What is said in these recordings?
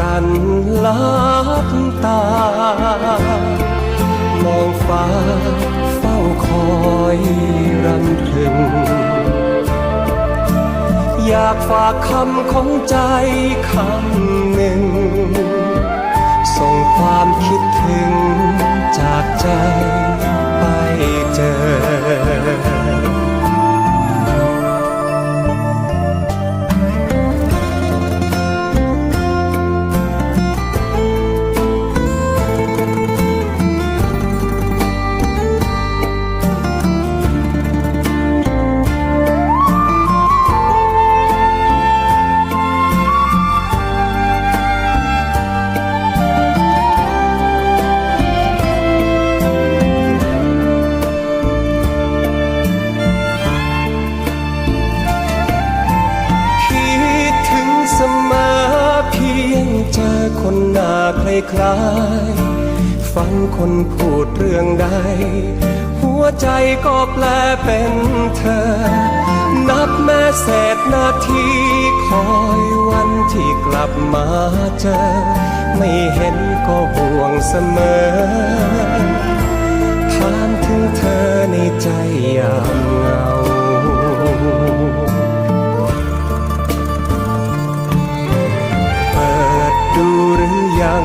กันลับตา มองฟ้าเฝ้าคอยรำพึง อยากฝากคำของใจคำหนึ่ง ส่งความคิดถึงจากใจ คลาย ฟังคนพูดเรื่องใด หัวใจก็แปลเป็นเธอ นับแม้เศษนาทีคอยวันที่กลับมาเจอ ไม่เห็นก็ห่วงเสมอ ถามถึงเธอในใจยามเหงาเปิดดูหรือยัง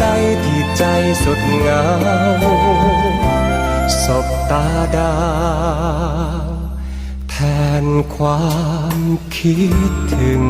ใดที่ใจสุดเหงาสบตาดาวแทนความคิดถึง